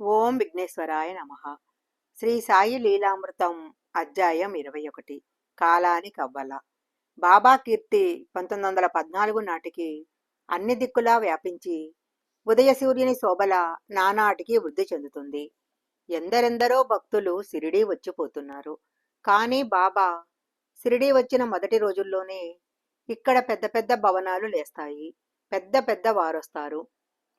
ఓం విఘ్నేశ్వరాయ నమ. శ్రీ సాయి లీలామృతం అధ్యాయం ఇరవై ఒకటి. కాలాని కవ్వల. బాబా కీర్తి పంతొమ్మిది వందల పద్నాలుగు నాటికి అన్ని దిక్కులా వ్యాపించి ఉదయ సూర్యుని శోభల నానాటికి వృద్ధి చెందుతుంది. ఎందరెందరో భక్తులు సిరిడి వచ్చిపోతున్నారు. కానీ బాబా సిరిడి వచ్చిన మొదటి రోజుల్లోనే ఇక్కడ పెద్ద పెద్ద భవనాలు లేస్తాయి. పెద్ద పెద్ద వారొస్తారు.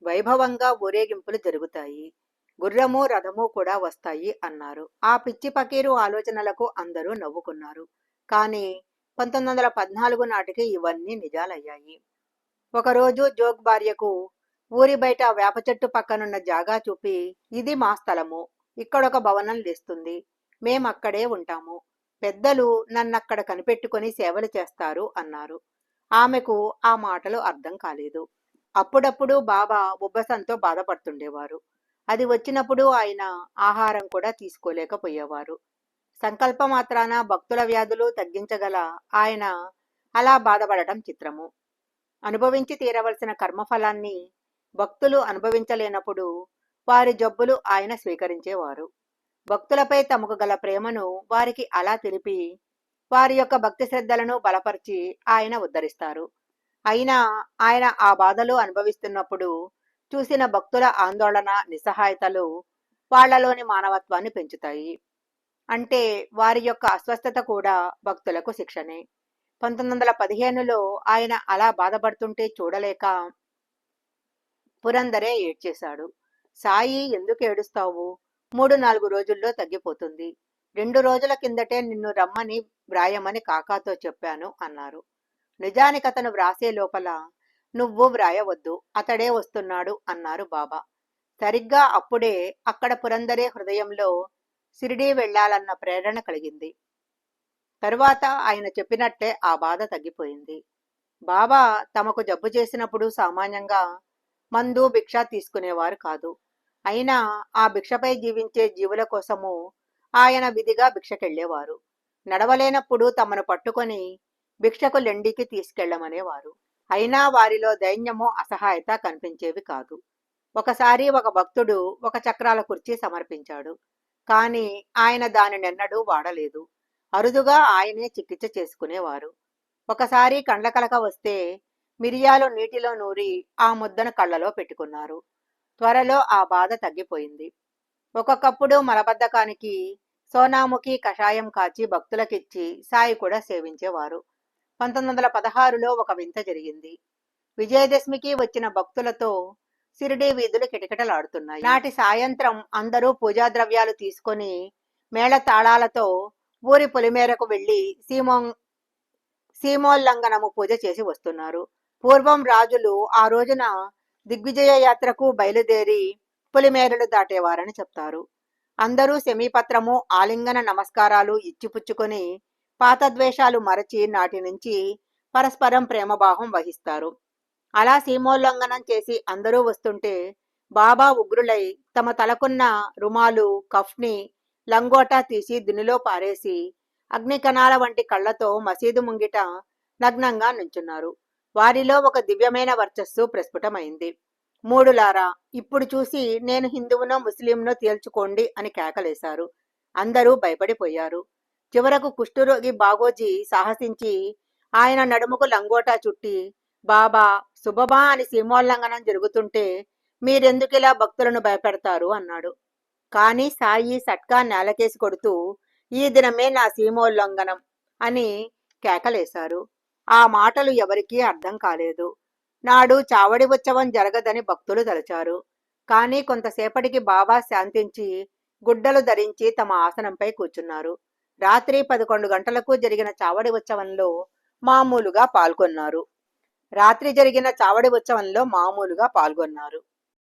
వైభవంగా ఊరేగింపులు జరుగుతాయి. గుర్రము రథము కూడా వస్తాయి అన్నారు. ఆ పిచ్చి పకీరు ఆలోచనలకు అందరూ నవ్వుకున్నారు. కానీ పంతొమ్మిది వందల పద్నాలుగు నాటికి ఇవన్నీ నిజాలయ్యాయి. ఒకరోజు జోగ్ భార్యకు ఊరి బయట వేప చెట్టు పక్కనున్న జాగా చూపి ఇది మా స్థలము. ఇక్కడొక భవనం లేస్తుంది. మేమక్కడే ఉంటాము. పెద్దలు నన్నక్కడ కనిపెట్టుకుని సేవలు చేస్తారు అన్నారు. ఆమెకు ఆ మాటలు అర్థం కాలేదు. అప్పుడప్పుడు బాబా ఉబ్బసంతో బాధపడుతుండేవారు. అది వచ్చినప్పుడు ఆయన ఆహారం కూడా తీసుకోలేకపోయేవారు. సంకల్ప మాత్రాన భక్తుల వ్యాధులు తగ్గించగల ఆయన అలా బాధపడటం చిత్రము. అనుభవించి తీరవలసిన కర్మఫలాన్ని భక్తులు అనుభవించలేనప్పుడు వారి జబ్బులు ఆయన స్వీకరించేవారు. భక్తులపై తమకు గల ప్రేమను వారికి అలా తెలిపి వారి యొక్క భక్తి శ్రద్ధలను బలపరిచి ఆయన ఉద్ధరిస్తారు. అయినా ఆయన ఆ బాధలు అనుభవిస్తున్నప్పుడు చూసిన భక్తుల ఆందోళన నిస్సహాయతలు వాళ్ళలోని మానవత్వాన్ని పెంచుతాయి. అంటే వారి యొక్క అస్వస్థత కూడా భక్తులకు శిక్షణే పంతొమ్మిది వందల పదిహేనులో ఆయన అలా బాధపడుతుంటే చూడలేక పురందరే ఏడ్చేశాడు. సాయి ఎందుకు ఏడుస్తావు? మూడు నాలుగు రోజుల్లో తగ్గిపోతుంది. రెండు రోజుల కిందటే నిన్ను రమ్మని వ్రాయమని కాకాతో చెప్పాను అన్నారు. నిజానికి అతను వ్రాసే లోపల నువ్వు వ్రాయవద్దు అతడే వస్తున్నాడు అన్నారు బాబా. సరిగ్గా అప్పుడే అక్కడ పురందరే హృదయంలో సిరిడి వెళ్ళాలన్న ప్రేరణ కలిగింది. తరువాత ఆయన చెప్పినట్టే ఆ బాధ తగ్గిపోయింది. బాబా తమకు జబ్బు చేసినప్పుడు సామాన్యంగా మందు భిక్ష తీసుకునేవారు కాదు. అయినా ఆ భిక్షపై జీవించే జీవుల కోసము ఆయన విధిగా భిక్షకెళ్ళేవారు నడవలేనప్పుడు తమను పట్టుకొని భిక్షకు లెండికి తీసుకెళ్ళమనేవారు అయినా వారిలో దైన్యము అసహాయత కనిపించేవి కాదు. ఒకసారి ఒక భక్తుడు ఒక చక్రాల కుర్చీ సమర్పించాడు. కాని ఆయన దానినెన్నడూ వాడలేదు. అరుదుగా ఆయనే చికిత్స చేసుకునేవారు. ఒకసారి కండ్లకలక వస్తే మిరియాలు నీటిలో నూరి ఆ ముద్దను కళ్ళలో పెట్టుకున్నారు. త్వరలో ఆ బాధ తగ్గిపోయింది. ఒక్కొక్కప్పుడు మలబద్ధకానికి సోనాముఖి కషాయం కాచి భక్తులకిచ్చి సాయి కూడా సేవించేవారు. పంతొమ్మిది వందల పదహారులో ఒక వింత జరిగింది. విజయదశమికి వచ్చిన భక్తులతో సిరిడి వీధులు కిటకిటలాడుతున్నాయి. నాటి సాయంత్రం అందరూ పూజా ద్రవ్యాలు తీసుకొని మేళ తాళాలతో ఊరి పొలిమేరకు వెళ్ళి సీమో సీమోల్లంఘనము పూజ చేసి వస్తున్నారు. పూర్వం రాజులు ఆ రోజున దిగ్విజయ యాత్రకు బయలుదేరి పులిమేరలు దాటేవారని చెప్తారు. అందరూ సెమీపత్రము ఆలింగన నమస్కారాలు ఇచ్చిపుచ్చుకొని పాత ద్వేషాలు మరచి నాటి నుంచి పరస్పరం ప్రేమభావం వహిస్తారు. అలా సీమోల్లంఘనం చేసి అందరూ వస్తుంటే బాబా ఉగ్రులై తమ తలకున్న రుమాలు కఫ్ని లంగోటా తీసి దునిలో పారేసి అగ్నికణాల వంటి కళ్ళతో మసీదు ముంగిట నగ్నంగా నుంచున్నారు. వారిలో ఒక దివ్యమైన వర్చస్సు ప్రస్ఫుటమైంది. మూడులారా ఇప్పుడు చూసి నేను హిందువునో ముస్లింనో తేల్చుకోండి అని కేకలేశారు. అందరూ భయపడిపోయారు. చివరకు కుష్ఠరోగి బాగోజీ సాహసించి ఆయన నడుముకు లంగోటా చుట్టి బాబా శుభబా అని సీమోల్లంఘనం జరుగుతుంటే మీరెందుకిలా భక్తులను భయపెడతారు? అన్నాడు. కానీ సాయి సట్కా నేలకేసి కొడుతూ ఈ దినమే నా సీమోల్లంఘనం అని కేకలేశారు. ఆ మాటలు ఎవరికీ అర్థం కాలేదు. నాడు చావడి ఉత్సవం జరగదని భక్తులు తలచారు. కానీ కొంతసేపటికి బాబా శాంతించి గుడ్డలు ధరించి తమ ఆసనంపై కూర్చున్నారు. రాత్రి పదకొండు గంటలకు జరిగిన చావడి ఉత్సవంలో మామూలుగా పాల్గొన్నారు. రాత్రి జరిగిన చావడి ఉత్సవంలో మామూలుగా పాల్గొన్నారు.